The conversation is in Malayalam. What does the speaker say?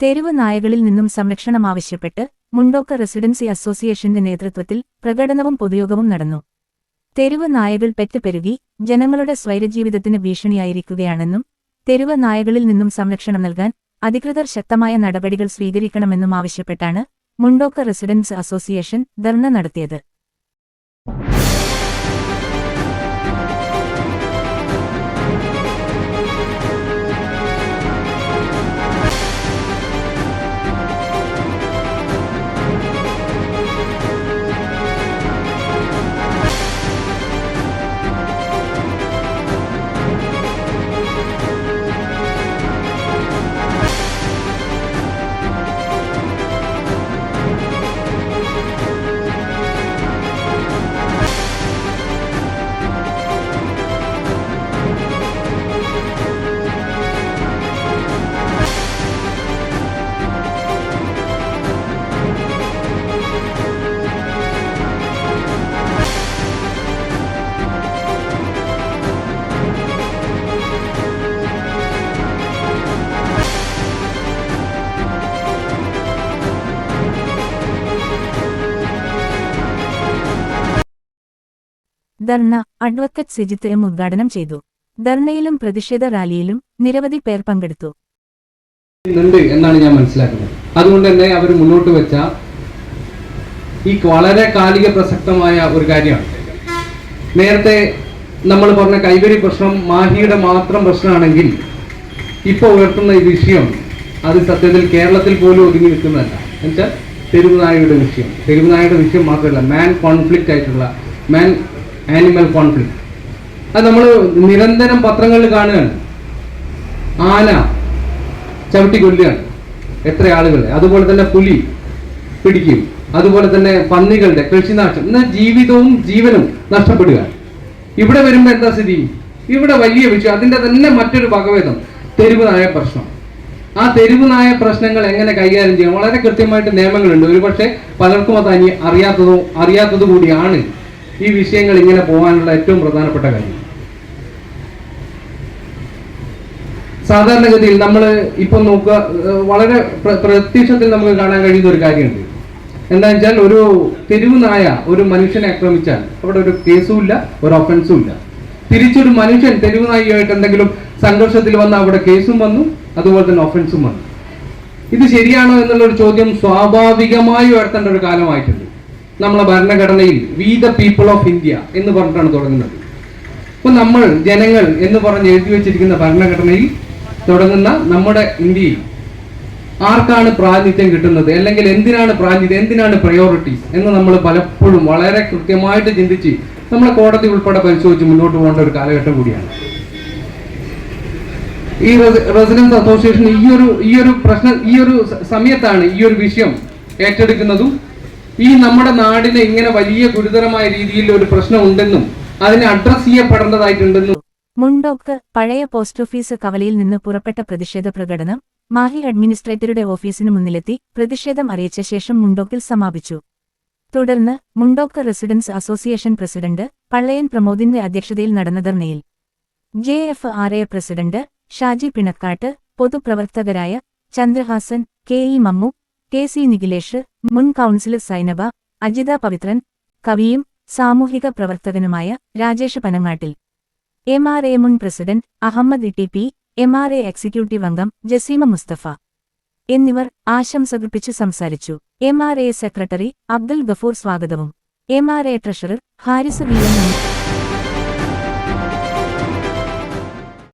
തെരുവ് നായകളിൽ നിന്നും സംരക്ഷണം ആവശ്യപ്പെട്ട് മുണ്ടോക്ക റെസിഡൻസി അസോസിയേഷന്റെ നേതൃത്വത്തിൽ പ്രകടനവും പൊതുയോഗവും നടന്നു. തെരുവ് നായകൾ പെറ്റുപെരുകി ജനങ്ങളുടെ സ്വൈരജീവിതത്തിന് ഭീഷണിയായിരിക്കുകയാണെന്നും തെരുവ് നായകളിൽ നിന്നും സംരക്ഷണം നൽകാൻ അധികൃതർ ശക്തമായ നടപടികൾ സ്വീകരിക്കണമെന്നും ആവശ്യപ്പെട്ടാണ് മുണ്ടോക്ക റെസിഡൻസ് അസോസിയേഷൻ ധർണ നടത്തിയത്. ധർണ അഡ്വക്കറ്റ് സിജിത്ത് ഉദ്ഘാടനം ചെയ്തു. ധർണയിലും പ്രതിഷേധ റാലിയിലും നിരവധി പേർ പങ്കെടുത്തു. എന്നാണ് ഞാൻ മനസ്സിലാക്കുന്നത്. അതുകൊണ്ട് തന്നെ അവർ മുന്നോട്ട് വെച്ച ഈ വളരെ കാലിക പ്രസക്തമായ ഒരു കാര്യമാണ്. നേരത്തെ നമ്മൾ പറഞ്ഞ കൈവരി പ്രശ്നം മാഹിയുടെ മാത്രം പ്രശ്നമാണെങ്കിൽ ഇപ്പോൾ ഉയർത്തുന്ന ഈ വിഷയം അത് സത്യത്തിൽ കേരളത്തിൽ പോലും ഒതുങ്ങി നിൽക്കുന്നതല്ല. എന്നുവെച്ചാൽ തെരുവുനായയുടെ വിഷയം. തെരുവുനായയുടെ വിഷയം മാത്രമല്ല മാൻ കോൺഫ്ലിക്റ്റ് ആയിട്ടുള്ള മാൻ ആനിമൽ കോൺഫ്ലിക്റ്റ് അത് നമ്മൾ നിരന്തരം പത്രങ്ങളിൽ കാണുകയാണ്. ആന ചവിട്ടി കൊല്ലുകയാണ്. എത്ര ആളുകളെ അതുപോലെ തന്നെ പുലി പിടിക്കും. അതുപോലെ തന്നെ പന്നികളുടെ കൃഷിനാശം. എന്നാൽ ജീവിതവും ജീവനും നഷ്ടപ്പെടുക ഇവിടെ വരുമ്പോൾ എന്താ സ്ഥിതി? ഇവിടെ വലിയ വിഷയം. അതിന്റെ തന്നെ മറ്റൊരു വകഭേദം. തെരുവ് നായ പ്രശ്നം. ആ തെരുവ് നായ പ്രശ്നങ്ങൾ എങ്ങനെ കൈകാര്യം ചെയ്യാം? വളരെ കൃത്യമായിട്ട് നിയമങ്ങളുണ്ട്. ഒരുപക്ഷെ പലർക്കും അത് അറിയാത്തതോ അറിയാത്തത് കൂടിയാണ്. ഈ വിഷയങ്ങൾ ഇങ്ങനെ പോകാനുള്ള ഏറ്റവും പ്രധാനപ്പെട്ട കാര്യം. സാധാരണഗതിയിൽ നമ്മൾ ഇപ്പൊ നോക്കുക വളരെ പ്ര- പ്രത്യക്ഷത്തിൽ നമുക്ക് കാണാൻ കഴിയുന്ന ഒരു കാര്യമുണ്ട്. എന്താ വെച്ചാൽ ഒരു തെരുവ് നായ ഒരു മനുഷ്യനെ ആക്രമിച്ചാൽ അവിടെ ഒരു കേസും ഇല്ല ഒരു ഒഫൻസും ഇല്ല. തിരിച്ചൊരു മനുഷ്യൻ തെരുവ് നായിയായിട്ട് എന്തെങ്കിലും സംഘർഷത്തിൽ വന്ന അവിടെ കേസും വന്നു അതുപോലെ തന്നെ ഒഫൻസും വന്നു. ഇത് ശരിയാണോ എന്നുള്ള ഒരു ചോദ്യം സ്വാഭാവികമായി ഉയർത്തേണ്ട ഒരു കാലമായിട്ടുണ്ട്. നമ്മളെ ഭരണഘടനയിൽ we the people of India എന്ന് പറഞ്ഞിട്ടാണ് തുടങ്ങുന്നത്. ഇപ്പൊ നമ്മൾ ജനങ്ങൾ എന്ന് പറഞ്ഞ് എഴുതി വെച്ചിരിക്കുന്ന ഭരണഘടനയിൽ തുടങ്ങുന്ന നമ്മുടെ ഇന്ത്യയിൽ ആർക്കാണ് പ്രാതിനിധ്യം കിട്ടുന്നത്? അല്ലെങ്കിൽ എന്തിനാണ് പ്രാതിനിധ്യം എന്തിനാണ് പ്രയോറിറ്റീസ് എന്ന് നമ്മൾ പലപ്പോഴും വളരെ കൃത്യമായിട്ട് ചിന്തിച്ച് നമ്മളെ കോടതി ഉൾപ്പെടെ പരിശോധിച്ച് മുന്നോട്ട് പോകേണ്ട ഒരു കാലഘട്ടം കൂടിയാണ്. ഈ റെസിഡൻസ് അസോസിയേഷൻ ഈ ഒരു ഈ ഒരു പ്രശ്നം ഈ ഒരു സമയത്താണ് ഈ ഒരു വിഷയം ഏറ്റെടുക്കുന്നതും ഈ നമ്മുടെ നാടിന് ഇങ്ങനെ വലിയ ഗുരുതരമായ രീതിയിൽ ഒരു പ്രശ്നം ഉണ്ടെന്നും അതിനെ അഡ്രസ് ചെയ്യപ്പെടേണ്ടതായിട്ടുണ്ടെന്നും മുണ്ടോക്ക് പഴയ പോസ്റ്റ് ഓഫീസ് കവലയിൽ നിന്ന് പുറപ്പെട്ട പ്രതിഷേധ പ്രകടനം മാഹി അഡ്മിനിസ്ട്രേറ്ററുടെ ഓഫീസിന് മുന്നിലെത്തി പ്രതിഷേധം അറിയിച്ച ശേഷം മുണ്ടോക്കിൽ സമാപിച്ചു. തുടർന്ന് Mundokku residence association president Pallayan പ്രമോദിന്റെ അധ്യക്ഷതയിൽ നടന്ന ധർണയിൽ J F R A president Shaji Pinakkattu പൊതുപ്രവർത്തകരായ Chandrahasan K E Mammu K C Nikhilesh മുൻ കൗൺസിലർ സൈനബ അജിത പവിത്രൻ കവിയും സാമൂഹിക പ്രവർത്തകനുമായ Rajesh Panangattil. M R A മുൻ president Ahammed E T P M R A executive അംഗം ജസീമ മുസ്തഫ എന്നിവർ ആശംസകർപ്പിച്ചു സംസാരിച്ചു. M R A secretary Abdul Gafoor സ്വാഗതവും. M R A treasurer Haris V M. നന്ദി